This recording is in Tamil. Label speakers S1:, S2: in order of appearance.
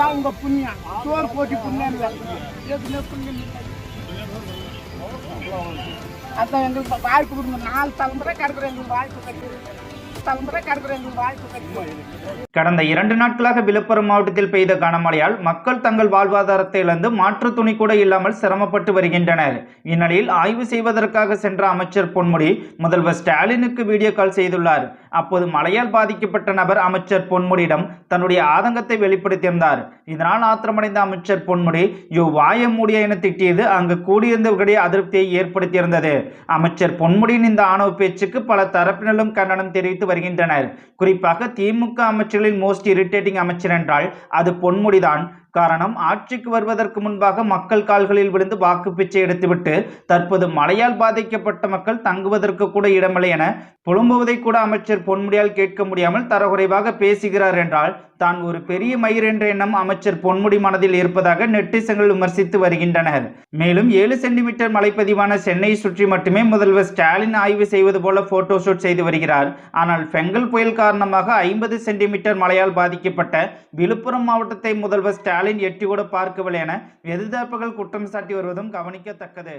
S1: தான் உங்க புண்ணியம். சோறு போட்டி புண்ணியம் இல்லை. எதுவுமே புண்ணியம் இல்லை? அதான் எங்களுக்கு வாய்ப்பு கொடுங்க. நாலு தலைமுறை கிடக்குற எங்களுக்கு வாய்ப்பு கிடைக்குது
S2: கடந்த இரண்டு நாட்களாக விழுப்புரம் மாவட்டத்தில் பெய்த கனமழையால் மக்கள் தங்கள் வாழ்வாதாரத்தை இழந்து மாற்று துணி கூட இல்லாமல் சிரமப்பட்டு வருகின்றனர். இந்நிலையில் ஆய்வு செய்வதற்காக சென்ற அமைச்சர் பொன்முடி முதல்வர் ஸ்டாலினுக்கு வீடியோ கால் செய்துள்ளார். அப்போது மழையால் பாதிக்கப்பட்ட நபர் அமைச்சர் பொன்முடியிடம் தன்னுடைய ஆதங்கத்தை வெளிப்படுத்தியிருந்தார். இதனால் ஆத்திரமடைந்த அமைச்சர் பொன்முடி யோ வாய மூடிய என திட்டியது அங்கு கூடியிருந்தவர்களிடையே அதிருப்தியை ஏற்படுத்தியிருந்தது. அமைச்சர் பொன்முடியின் இந்த ஆணவ பேச்சுக்கு பல தரப்பினரும் கண்டனம் தெரிவித்து வருகின்றனர். குறிப்பாக திமுக அமைச்சர்களின் மோஸ்ட் இரிட்டேட்டிங் அமைச்சர் என்றால் அது பொன்முடிதான். காரணம் ஆட்சிக்கு வருவதற்கு முன்பாக மக்கள் கால்களில் விழுந்து வாக்கு பிச்சை எடுத்துவிட்டு தற்போது மழையால் பாதிக்கப்பட்ட மக்கள் தங்குவதற்கு கூட இடமில்லை என புலம்புவதை கூட அமைச்சர் பொன்முடியால் கேட்க முடியாமல் தரக்குறைவாக பேசுகிறார் என்றால் தான் ஒரு பெரிய மயிர் என்ற எண்ணம் அமைச்சர் பொன்முடி மனதில் இருப்பதாக நெட்டிசன்கள் விமர்சித்து வருகின்றனர். மேலும் ஏழு சென்டிமீட்டர் மலைப்பதிவான சென்னையை சுற்றி மட்டுமே முதல்வர் ஸ்டாலின் ஆய்வு செய்வது போல போட்டோ ஷூட் செய்து வருகிறார். ஆனால் பெங்கல் புயல் காரணமாக ஐம்பது சென்டிமீட்டர் மழையால் பாதிக்கப்பட்ட விழுப்புரம் மாவட்டத்தை முதல்வர் ஸ்டாலின் எட்டி கூட பார்க்கவில்லை என எதிர்த்தரப்புகள் குற்றம் சாட்டி வருவதும் கவனிக்கத்தக்கது.